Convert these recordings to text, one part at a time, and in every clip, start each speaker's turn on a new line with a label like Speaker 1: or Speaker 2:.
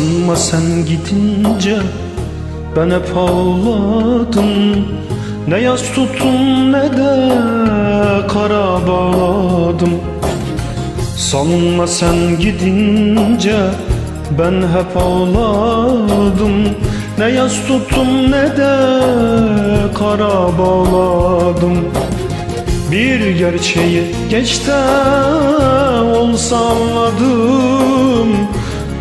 Speaker 1: Sanma sen gidince ben hep ağladım. Ne yaz tuttum ne de kara bağladım. Sanma sen gidince ben hep ağladım. Ne yaz tuttum ne de kara bağladım. Bir gerçeği geçte olsa anladım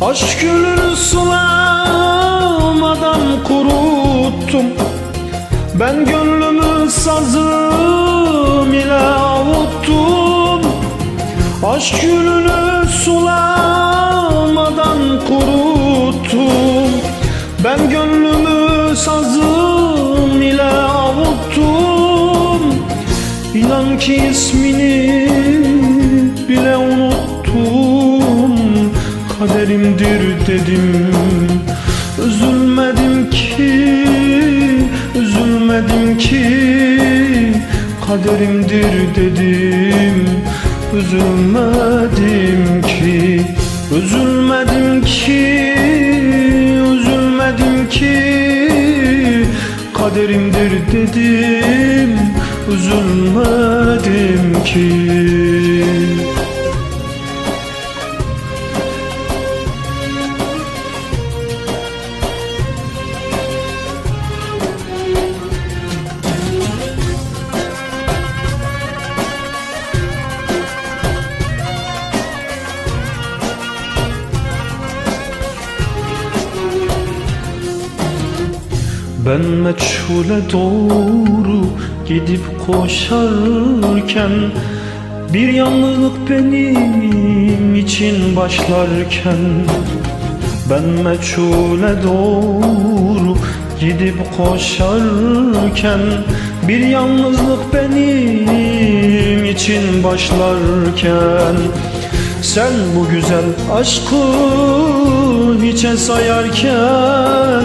Speaker 1: Aşk gülünü sulamadan kuruttum. Ben gönlümü sazım ile avuttum. Aşk gülünü sulamadan kuruttum. Ben gönlümü sazım ile avuttum. İnan ki ismini Kaderimdir dedim. Üzülmedim ki Üzülmedim ki. Kaderimdir dedim Üzülmedim ki. Üzülmedim ki Üzülmedim ki. Kaderimdir dedim Üzülmedim ki Ben meçhule doğru gidip koşarken Bir yalnızlık benim için başlarken Ben meçhule doğru gidip koşarken Bir yalnızlık benim için başlarken Sen bu güzel aşkı hiçe sayarken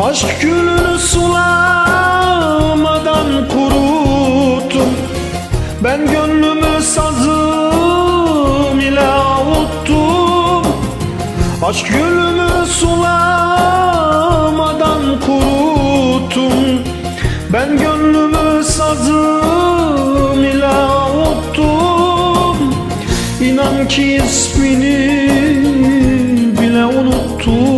Speaker 1: Aşk gülünü sulamadan kuruttum. Ben gönlümü sazım ile avuttum. Aşk gülünü sulamadan kuruttum. Ben gönlümü sazım ile avuttum. İnan ki ismini bile unuttum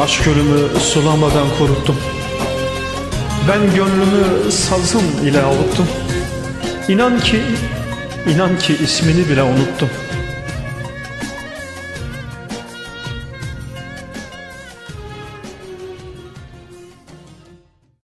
Speaker 1: Aşk gölümü sulamadan kuruttum Ben gönlümü sazım ile avuttum. İnan ki, inan ki ismini bile unuttum